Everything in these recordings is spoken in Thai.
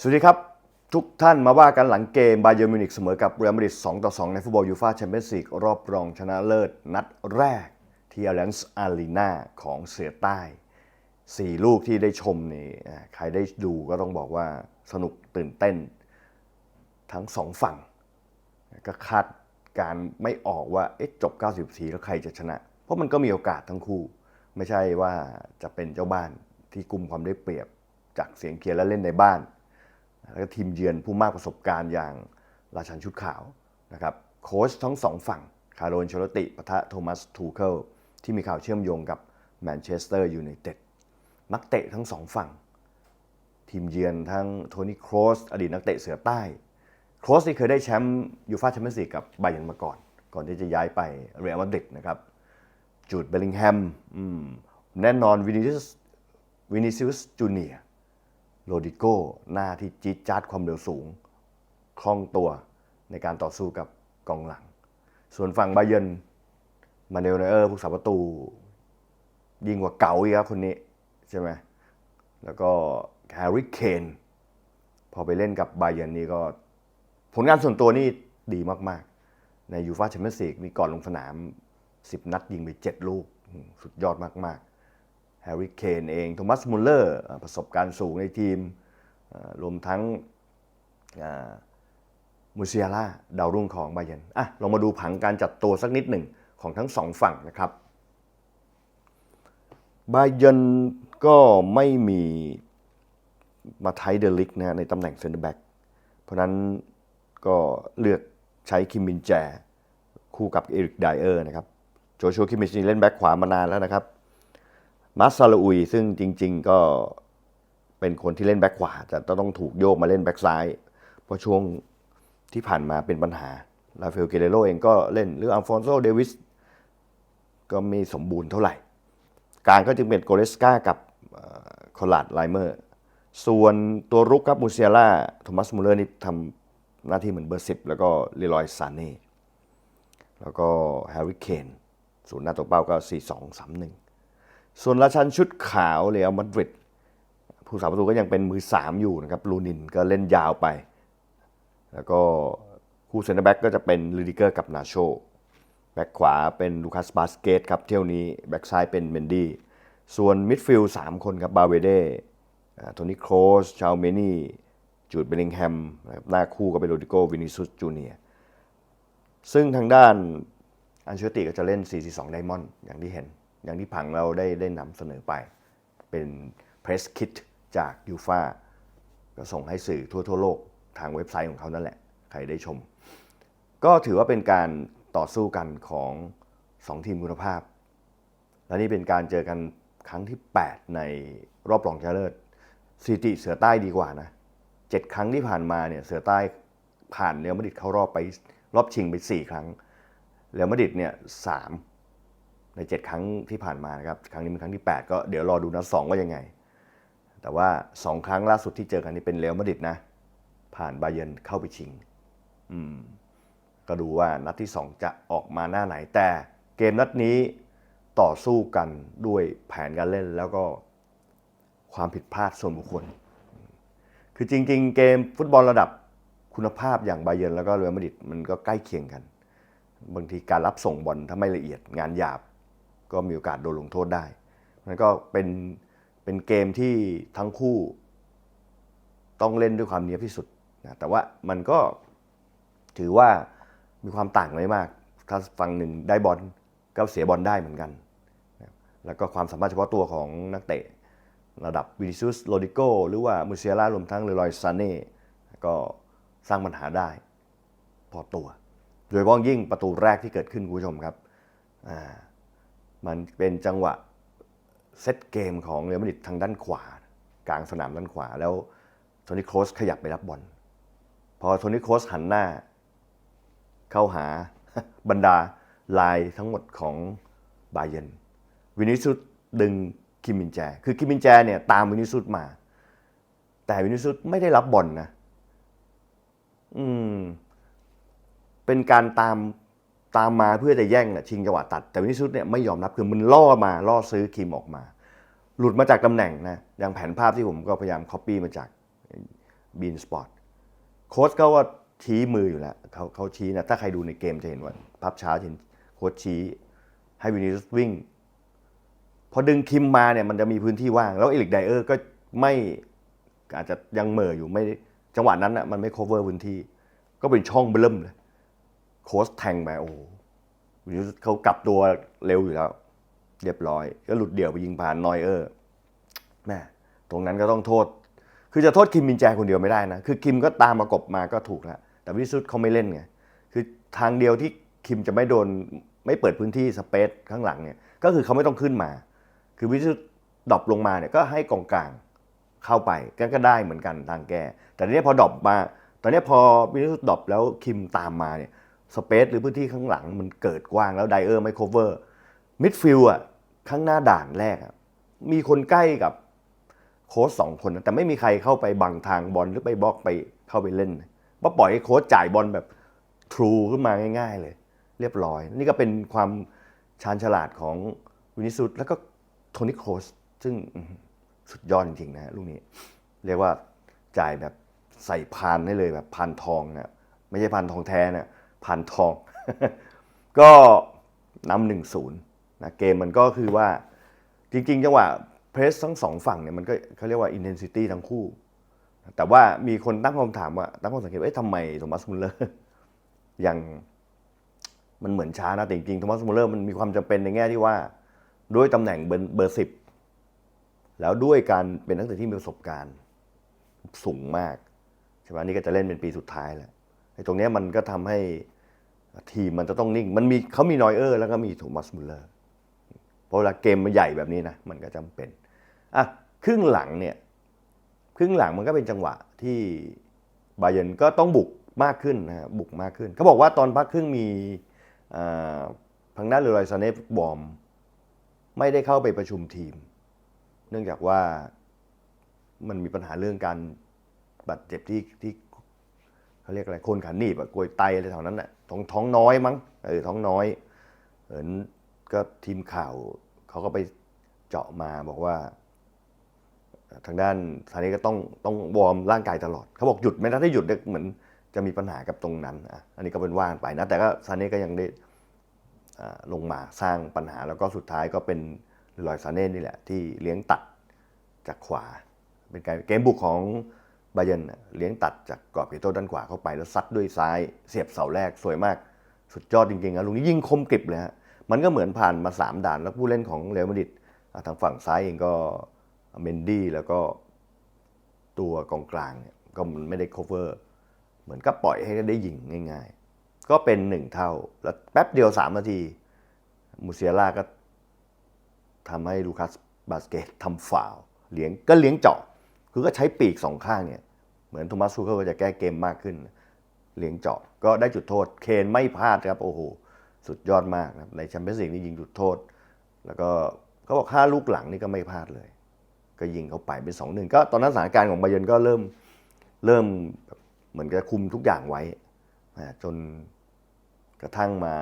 สวัสดีครับ ทุกท่านมาว่ากันหลังเกมบาเยอร์มิวนิกเสมอกับเรอัลมาดริด2ต่อ 2 ในฟุตบอลยูฟ่าแชมเปี้ยนส์ลีกรอบรองชนะเลิศ นัดแรกที่อ l ลนส์อารีนาของเสือใต้ 4 ลูกที่ได้ชมนี่ใครได้ดูก็ต้องบอกว่าสนุกตื่นเต้น ทั้งสองฝั่ง ก็คาดการไม่ออกว่าเอ๊ะจบ 90ทีแล้วใครจะชนะ เพราะมันก็มีโอกาสทั้งคู่ ไม่ใช่ว่าจะเป็นเจ้าบ้านที่กลุ่มความได้เปรียบจากเสียงเคียร์และเล่นในบ้าน แล้วก็ทีมเยือนผู้มากประสบการณ์อย่างราชันชุดขาวนะครับโค้ชทั้งสองฝั่งคาร์โรนชลติปะทะโทมัสทูเคิลที่มีข่าวเชื่อมโยงกับแมนเชสเตอร์ยูไนเต็ดนักเตะทั้งสองฝั่ง ทีมเยือนทั้งโทนี่โครสอดีตนักเตะเสือใต้โครสที่เคยได้แชมป์ยูฟ่าแชมเปี้ยนส์ลีกกับไบาเยร์นมาก่อน ก่อนที่จะย้ายไปเรอัลมาดริดนะครับจูดเบลลิงแฮมแน่นอนวินิซิสวินิซิอุสจูเนีย โรดิโก้หน้าที่จี๊ดจ๊าดความเร็วสูง คล่องตัวในการต่อสู้กับกองหลัง ส่วนฝั่งไบาเยนมาเนลเนอร์ผู้สาประตู ยิงกว่าเก๋าอีกครับคนนี้ ใช่ไหมแล้วก็แฮร์รี่เคนพอไปเล่นกับไบาเยนนี่ก็ ผลงานส่วนตัวนี่ดีมากๆ ในยูฟาแชมเปี้ยนส์ลีกมีก่อนลงสนาม 10 นัดยิงไป 7 ลูก สุดยอดมากๆ แฮร์รี่เคนเองโทมัสมุลเลอร์ประสบการณ์สูงในทีมรวมทั้งมูเซียล่าดาวรุ่งของไบาเยนอะลองมาดูผังการจัดตัวสักนิดหนึ่งของทั้งสองฝั่งนะครับไบาเยนก็ไม่มีมาไทเดลิกนะในตำแหน่งเซนเตอร์แบ็กเพราะนั้นก็เลือกใช้คิมมินแจ คู่กับเอริกไดเออร์นะครับโจชัวคิมมินจเล่นแบ็คขวามานานแล้วนะครับ มาร์ซาลอุยซึ่งจริง ๆ ก็เป็นคนที่เล่นแบ็คขวาแต่ต้องถูกโยกมาเล่นแบ็คซ้าย เพราะช่วงที่ผ่านมาเป็นปัญหาลาเฟลเกเรโรเองก็เล่นหรืออัลฟอนโซเดวิสก็ไม่สมบูรณ์เท่าไหร่ กางก็จึงเป็นโกเลสกากับคอลาดไลเมอร์ ส่วนตัวรุกครับมูเซียล่าโทมัสมูเลอร์นี่ทำหน้าที่เหมือนเบอร์สิบแล้วก็เลรอยซานเน่แล้วก็แฮร์รี่เคนศูนย์หน้าตัวเป้าก็ 4 2 3 1 ส่วนราชันชุดขาวเรอัลมาดริดผู้สาประตูก็ยังเป็นมือ 3 อยู่นะครับลูนินก็เล่นยาวไป แล้วก็คู่เซนเตอร์แบ็กก็จะเป็นลิดิเกอร์กับนาโชแบ็กขวาเป็นลูคัสบาสเกตครับเที่ยวนี้แบ็กซ้ายเป็นเมนดี้ส่วนมิดฟิลด์สามคนครับบาเวเดโทนี่โครสชาวเมนี่ จูดเบลลิงแฮมนะครับหน้าคู่ก็เป็นโรดิโกวินิซุสจูเนียซึ่งทางด้านอันเชอร์ติก็จะเล่น 4-4-2 ไดมอนด์อย่างที่เห็น อย่างที่ผังเราได้ได้นำเสนอไป เป็นเพรสคิดจากยูฟาก็ส่งให้สื่อทั่วทั่วโลกทางเว็บไซต์ของเขานั่นแหละ ใครได้ชม ก็ถือว่าเป็นการต่อสู้กันของ 2 ทีมคุณภาพ และนี่เป็นการเจอกันครั้งที่ 8 ในรอบรองชนะเลิศสถิติเสือใต้ดีกว่านะเจ็ดครั้งที่ผ่านมาเนี่ยเสือใต้ผ่านเรอัลมาดริดเข้ารอบไปรอบชิงไป 4 ครั้งเรอัลมาดริดเนี่ยสาม ใน 7 ครั้งที่ผ่านมานะครับ ครั้งนี้เป็นครั้งที่ 8 ก็เดี๋ยวรอดูนัดสองว่ายังไง แต่ว่า 2 ครั้งล่าสุดที่เจอกันนี่เป็นเรอัลมาดริดนะ ผ่านบาเยนเข้าไปชิง อืม ก็ดูว่านัดที่ 2 จะออกมาหน้าไหน แต่เกมนัดนี้ต่อสู้กันด้วยแผนการเล่นแล้วก็ความผิดพลาดส่วนบุคคล คือจริง ๆ เกมฟุตบอลระดับคุณภาพอย่างบาเยนแล้วก็เรอัลมาดริดมันก็ใกล้เคียงกัน บางทีการรับส่งบอลถ้าไม่ละเอียดงานหยาบ ก็มีโอกาสโดนลงโทษได้มันก็เป็นเป็นเกมที่ทั้งคู่ต้องเล่นด้วยความเนียบที่สุดนะแต่ว่ามันก็ถือว่ามีความต่างไม่มาก ถ้าฝั่งหนึ่งได้บอลก็เสียบอลได้เหมือนกันนะแล้วก็ความสามารถเฉพาะตัวของนักเตะ ระดับวินิซุสโรดิโกหรือว่ามูเซียล่ารวมทั้งเลรอยซาเน่ก็สร้างปัญหาได้พอตัว โดยเฉพาะยิ่งประตูแรกที่เกิดขึ้นคุณผู้ชมครับอ่า มันเป็นจังหวะเซตเกมของเรอัลมาดริดทางด้านขวา กลางสนามด้านขวาแล้วโทนี่โครสขยับไปรับบอลพอโทนี่โครสหันหน้า เข้าหาบรรดาลายทั้งหมดของบาเยร์นวินิซุสดึงคิมมินแจ คือคิมมินแจเนี่ยตามวินิซุสมา แต่วินิซุสไม่ได้รับบอลนะ อืม เป็นการตาม ตามมาเพื่อจะแย่งน่ะชิงจังหวะตัด แต่วินิซุสเนี่ยไม่ยอมรับคือมันล่อมาล่อซื้อคิมออกมา หลุดมาจากตำแหน่งนะอย่างแผนภาพที่ผมก็พยายาม copy มาจากบีนสปอร์ตโค้ชเขาก็ชี้มืออยู่แล้วเขาเขาชี้นะถ้าใครดูในเกมจะเห็นว่าภาพช้าเห็นโค้ชชี้ให้วินิสุสวิ่ง พอดึงคิมมาเนี่ยมันจะมีพื้นที่ว่าง แล้วเอลิกไดเออร์ก็ไม่อาจจะยังเหม่ออยู่ไม่จังหวะนั้นนะมันไม่ cover พื้นที่ ก็เป็นช่องเบิ่มเลย โค้ชแทงไปโอ้วินิสุสเขากลับตัวเร็วอยู่แล้ว เรียบร้อย ก็หลุดเดี่ยวไปยิงผ่านนอยเออร์แม่ตรงนั้นก็ต้องโทษ คือจะโทษคิมมินแจคนเดียวไม่ได้นะ คือคิมก็ตามประกบมาก็ถูกแล้ว แต่วินิสุสเขาไม่เล่นไง คือทางเดียวที่คิมจะไม่โดนไม่เปิดพื้นที่สเปซข้างหลังเนี่ย ก็คือเขาไม่ต้องขึ้นมา คือวินิสุสดรอปลงมาเนี่ยก็ให้กองกลางเข้าไปก็ก็ได้เหมือนกันทางแก้แต่ทีนี้พอดรอปมา ตอนนี้พอวินิสุสดรอปแล้วคิมตามมาเนี่ย สเปซหรือพื้นที่ข้างหลังมันเกิดกว้างแล้วไดเออร์ไม่ cover มิดฟิลด์อะข้างหน้าด่านแรกมีคนใกล้กับโค้ชสองคน แต่ไม่มีใครเข้าไปบังทางบอลหรือไปบล็อกไปเข้าไปเล่นเพราะปล่อยให้โค้ชจ่ายบอลแบบทรูขึ้นมาง่าย ๆ เลย เรียบร้อย นี่ก็เป็นความชาญฉลาดของวินิสุสแล้วก็โทนี่โคสซึ่งสุดยอดจริงๆนะลูกนี้ เรียกว่าจ่ายแบบใส่พานให้เลยแบบพานทองนะไม่ใช่พานทองแท้นะ พานทอง ก็นำหนึ่งศูนย์นะเกมมันก็คือว่าจริงๆ จังหวะเพรสทั้งสองฝั่งเนี่ยมันก็เขาเรียกว่า intensity ทั้งคู่ แต่ว่ามีคนตั้งคำถามว่าตั้งข้อสังเกตว่าทำไมโทมัสมุลเลอร์ยังมันเหมือนช้านะแต่จริงๆโทมัสมุลเลอร์มันมีความจำเป็นในแง่ที่ว่า ด้วยตำแหน่งเบอร์สิบแล้วด้วยการเป็นนักเตะที่มีประสบการณ์สูงมากใช่ไหมนี่ก็จะเล่นเป็นปีสุดท้ายแล้ว ตรงนี้มันก็ทำให้ทีมมันจะต้องนิ่ง มันมีเขามีนอยเออร์แล้วก็มีโทมัสมุลเลอร์เพราะเวลาเกมมันใหญ่แบบนี้นะมันก็จำเป็นอะครึ่งหลังเนี่ยครึ่งหลังมันก็เป็นจังหวะที่บาเยร์นก็ต้องบุกมากขึ้นนะฮะบุกมากขึ้นเขาบอกว่าตอนพักครึ่งมีอ่าทางด้านเรอยซาเนฟบอม ไม่ได้เข้าไปประชุมทีม เนื่องจากว่ามันมีปัญหาเรื่องการบาดเจ็บที่ที่ เขาเรียกอะไรโคนขาหนีบอะกลวยไตอะไรแถวนั้นน่ะท้องท้องน้อยมั้งเออท้องน้อยเห็นก็ทีมข่าวเขาก็ไปเจาะมาบอกว่า ทางด้านซาน่ก็ต้องต้องวอร์มร่างกายตลอดเขาบอกหยุดไม่ได้ถ้าหยุดเนี่ยเหมือนจะมีปัญหากับตรงนั้นอะอันนี้ก็เป็นว่านไปนะ แต่ก็ซาเน่ก็ยังได้อ่าลงมาสร้างปัญหาแล้วก็สุดท้ายก็เป็นลอยซาเน่นี่แหละ ที่เลี้ยงตัดจากขวา เป็นการเกมบุกของ บาเยนเลี้ยงตัดจากกรอบเขตโทษด้านขวาเข้าไปแล้วซัดด้วยซ้ายเสียบเสาแรกสวยมาก สุดยอดจริงๆนะลุงนี้ยิงคมกริบเลยฮะมันก็เหมือนผ่านมาสามด่านแล้วผู้เล่นของเรอัลมาดริดทางฝั่งซ้ายเองก็เมนดี้แล้วก็ตัวกองกลางเนี่ยก็ไม่ได้ cover เหมือนกับปล่อยให้ได้ยิงง่าย ๆ ก็เป็นหนึ่งเท่า แล้วแป๊บเดียวสามนาที มูเซียล่าก็ทำให้ลูคัสบาสเกตทำฟาวเลี้ยงก็เลี้ยงเจาะคือก็ใช้ปีกสองข้างเนี่ย เหมือนโทมัสซูเคิลก็จะแก้เกมมากขึ้น เลี้ยงเจาะก็ได้จุดโทษ เคนไม่พลาดครับโอ้โห สุดยอดมากนะครับในแชมเปี้ยนส์ลีกนี่ยิงจุดโทษ แล้วก็เขาบอกห้าลูกหลังนี่ก็ไม่พลาดเลย ก็ยิงเข้าไปเป็นสองหนึ่งก็ตอนนั้นสถานการณ์ของบาเยนก็เริ่มเริ่มเหมือนกับคุมทุกอย่างไว้จนกระทั่งมา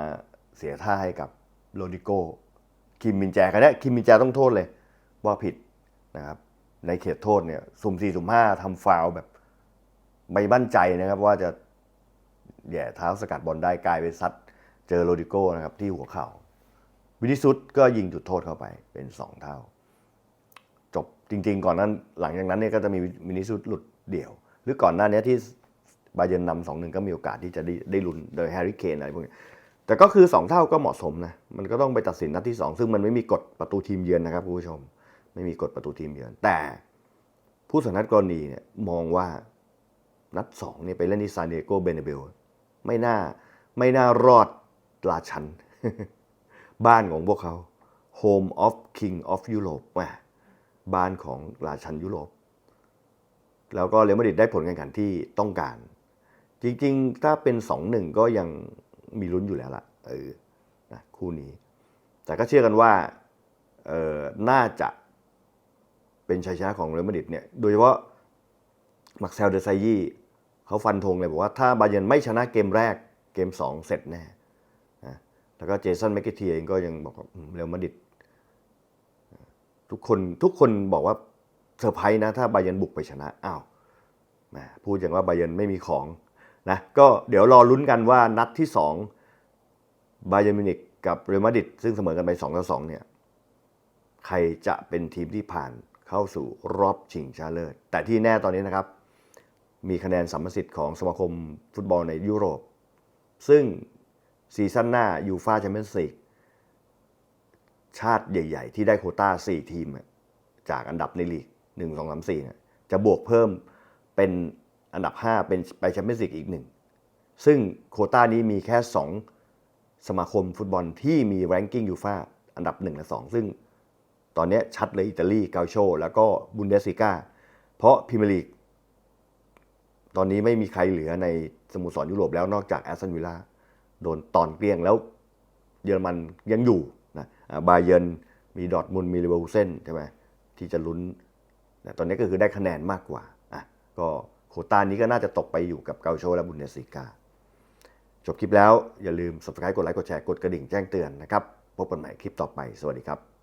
เสียท่าให้กับโรดิโกคิมมินแจกันเนี่ยคิมมินแจต้องโทษเลย ว่าผิดนะครับในเขตโทษเนี่ยสุ่มสี่สุ่มห้าทำฟาวแบบ ไม่บั่นใจนะครับว่าจะแย่เท้าสกัดบอลได้กลายไปซัดเจอโรดิโกนะครับที่หัวเข่าวินิซุสก็ยิงจุดโทษเข้าไปเป็นสองเท่า จบจริง ๆ ก่อนนั้นหลังจากนั้นเนี่ยก็จะมีมินิซุสหลุดเดี่ยว หรือก่อนหน้านี้ที่บาเยนนำสองหนึ่งก็มีโอกาสที่จะได้ได้ลุ้นโดยแฮร์รี่เคนอะไรพวกนี้แต่ก็คือ 2 เท่าก็เหมาะสมนะ มันก็ต้องไปตัดสินนัดที่ 2 ซึ่งมันไม่มีกฎประตูทีมเยือนนะครับคุณผู้ชม ไม่มีกฎประตูทีมเยือน แต่ผู้สันนัดกรณีเนี่ยมองว่า นัด2เนี่ยไปเล่นที่ซานดิเอโกเบเนเบลไม่น่าไม่น่ารอดราชัน บ้านของพวกเขา Home of King of Europe แมบ้านของราชันยุโรป แล้วก็เรอัลมาดริดได้ผลการแข่งขันที่ต้องการ จริงๆ ถ้าเป็น 2-1 ก็ยังมีลุ้นอยู่แล้วล่ะเออนะคู่นี้ แต่ก็เชื่อกันว่าเออน่าจะเป็นชัยชนะของเรอัลมาดริดเนี่ยโดยเฉพาะ มักเซลเดซายี่เขาฟันธงเลยบอกว่าถ้าบาเยนไม่ชนะเกมแรกเกม 2 เสร็จแน่นะแล้วก็เจสันแมคเกเทียเองก็ยังบอกว่าเรอัลมาดริดทุกคนทุกคนบอกว่าเซอร์ไพรส์นะถ้าบาเยนบุกไปชนะอ้าวพูดอย่างว่าไบเยนไม่มีของนะก็เดี๋ยวรอลุ้นกันว่านัดที่2ไบเยนมิวนิกกับเรอัลมาดริดซึ่งเสมอกันไป2ต่อ2เนี่ยใครจะเป็นทีมที่ผ่านเข้าสู่รอบชิงชนะเลิศแต่ที่แน่ตอนนี้นะครับ มีคะแนนสัมมสิทธิ์ของสมาคมฟุตบอลในยุโรป ซึ่งซีซั่นหน้ายูฟาแชมเปี้ยนส์ลีกชาติใหญ่ ๆ ที่ได้โคต้า 4 ทีม จากอันดับในลีก 1 2 3 4เนี่ยจะบวกเพิ่มเป็นอันดับ 5 เป็นไปแชมเปี้ยนส์ลีกอีกหนึ่งซึ่งโคต้านี้มีแค่ 2 สมาคมฟุตบอลที่มีแรงกิ้งยูฟาอันดับ 1 และ 2 ซึ่งตอนนี้ชัดเลยอิตาลี กาโช แล้วก็บุนเดสซิก้าเพราะพรีเมียร์ลีก ตอนนี้ไม่มีใครเหลือในสโมสรยุโรปแล้วนอกจากแอสตันวิลล่าโดนตอนเกลี้ยงแล้วเยอรมันยังอยู่นะบาเยนมีดอทมุนมีเลเวอร์คูเซนใช่ไหมที่จะลุ้นนะตอนนี้ก็คือได้คะแนนมากกว่าอะก็โคต้านี้ก็น่าจะตกไปอยู่กับเกาโชและบุนเดสซิก้าจบคลิปแล้วอย่าลืม subscribe กดไลค์กดแชร์กดกระดิ่งแจ้งเตือนนะครับ พบกันใหม่คลิปต่อไป สวัสดีครับ